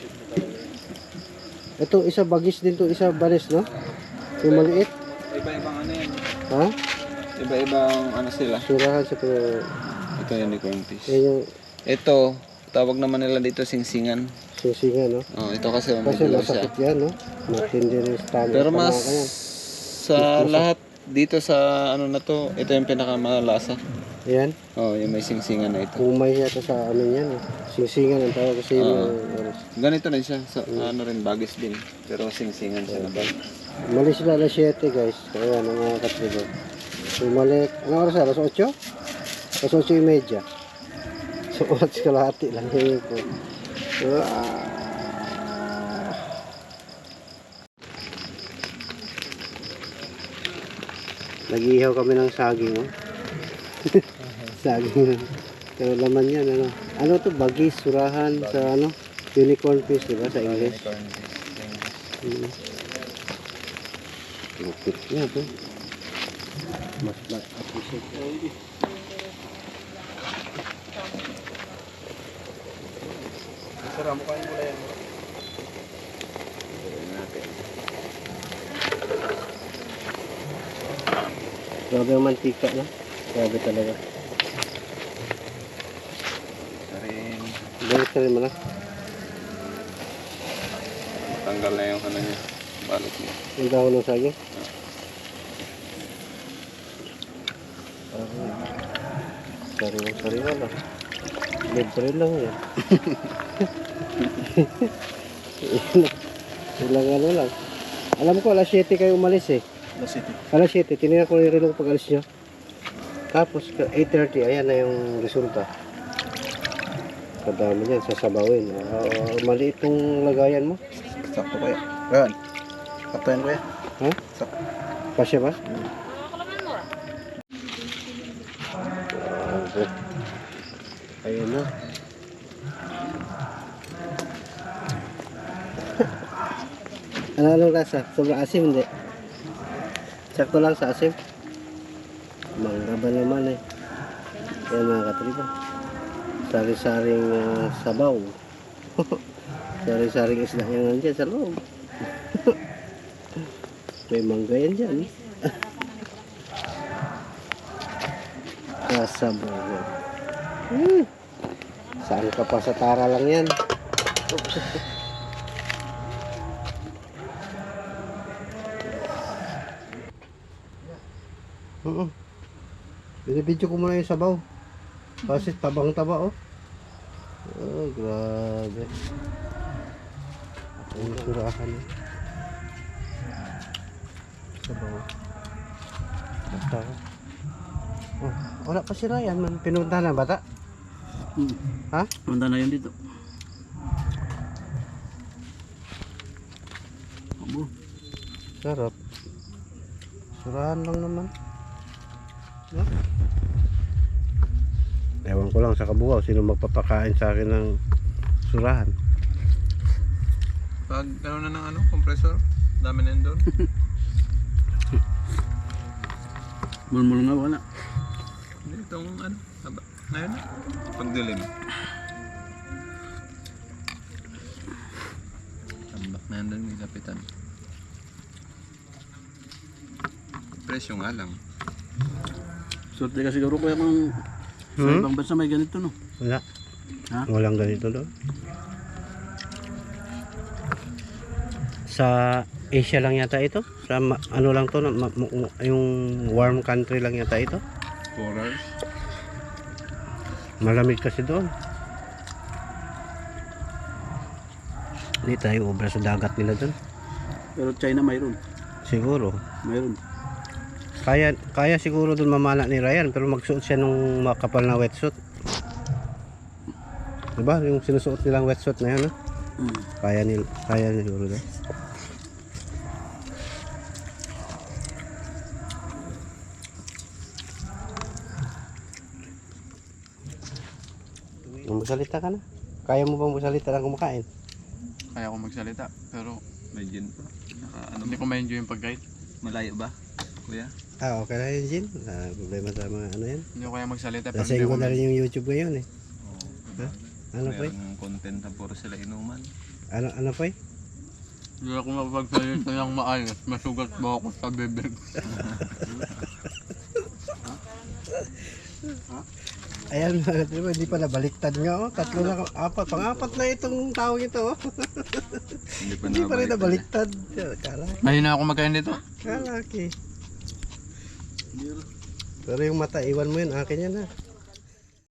Na talaga. Ito, isa bagis din to, isa baris, no? Yung maliit. Iba-ibang ano yan. Ha? Iba-ibang ano sila. Surahan sa pero... Ito yung unicornfish. Yan yung Ito, tawag naman nila dito singsingan. susinga, no? Oh, ito kasi Kasi madilaw siya. masakit yan, no? Matindi rin standard. Pero mas sa lahat dito sa ano na to, ito yung pinakamalasa. Yan. Oh, yung may singsingan na ito. Umay yata sa amin yan. Eh. Singsingan ang tawag kasi yung... ano, Ganito rin siya. Sa, ano rin, bagis din. Pero singsingan siya na bag. Mali sila alas 7 guys. Kaya ang mga katribo. Bumalik. Ano oras? Alas 8? Alas 8 yung medya. So, oras kalahati lang yun po. Ah. Nag-ihaw kami ng saging, oh. saging. Pero laman yan, ano. Ano to? Bagis, surahan, sa ano? Unicorn fish, di ba? Sa English. Hmm. Lupit niya to. Mas mas appreciate. Sarap mo kain mo lang yan. Grabe ang mantika na. Grabe talaga. Rin, Balik ka rin mo na. tanggal na yung ano niya. Balot niya. Yung dahon ng saging. Sariwa sariwa lang. Libre lang yan. Ilang ano lang. Alam ko alas 7 kayo umalis eh. Alas City. Alas 7, tinignan ko yung relong pag alis nyo. Tapos, 8.30, ayan na yung resulta. Kadami yan, sasabawin. Uh, maliit yung lagayan mo. Sakto kaya. Yan. Sakto yan kuya. Ha? Sakto. Pasya ba? Grabe. Ayun na. ano anong lasa? Sobrang asim, hindi? Sakto lang sa asim. Mangga ba naman eh. Yan mga katribo. Sari-saring ah, sabaw. Sari-saring isda yan nandiyan sa loob. May mangga yan dyan. Kasabaw. Hmm. Saan ka pa sa tara lang yan? Oops. Oo. Binibidyo ko muna yung sabaw. Kasi tabang-taba oh. Oh, grabe. Ang surahan eh. Sabaw. Basta. Oh, wala pa si Ryan man. Pinunta na bata. Ha? Punta na yun dito. Abo. Sarap. Surahan lang naman. No? Ewan ko lang sa kabugaw sino magpapakain sa akin ng surahan. Pag ano na ng ano, compressor, dami na yun doon. Mulmul nga wala. Hindi, itong ano, haba. Ngayon na. Pagdilim. Tambak na yan doon, may kapitan. Presyo nga lang. Swerte ka siguro kuya kung sa Hmm? ibang bansa may ganito no. Wala. Ha? Walang ganito doon. Sa Asia lang yata ito. Sa ma- ano lang to, na- ma- mu- yung warm country lang yata ito. 4 hours. Malamig kasi doon. Hindi tayo obra sa dagat nila doon. Pero China mayroon. Siguro. Mayroon. Kaya kaya siguro doon mamana ni Ryan pero magsuot siya nung makapal na wetsuit. Diba? Yung sinusuot nilang wetsuit na yan, ha? Hmm. Kaya nil kaya nila siguro doon. Magsalita ka na. Kaya mo bang magsalita ng kumakain? Kaya ko magsalita, pero pa. Naka, ano, hindi ko ma-enjoy yung pagkain. malayo ba? Kuya? Ah, okay na yun, Jin. Ah, problema sa mga ano yan. Hindi ko kaya magsalita, hindi Lasing ko na rin yung YouTube ngayon eh. Oo. Ha? Ano pa eh? Meron content na puro sila inuman. Ano, ano pa eh? Hindi ako mapagsalita ng maayos. Masugat mo ako sa bibig. Ayan mga katribo, hindi pa nabaliktad nga oh. Tatlo na, apat, pang-apat na itong tao ito oh. Hindi pa Hindi pa rin nabaliktad. Kala, Mahina ako magkain dito. kalaki. Pero yung mata, iwan mo yun, akin yan ha.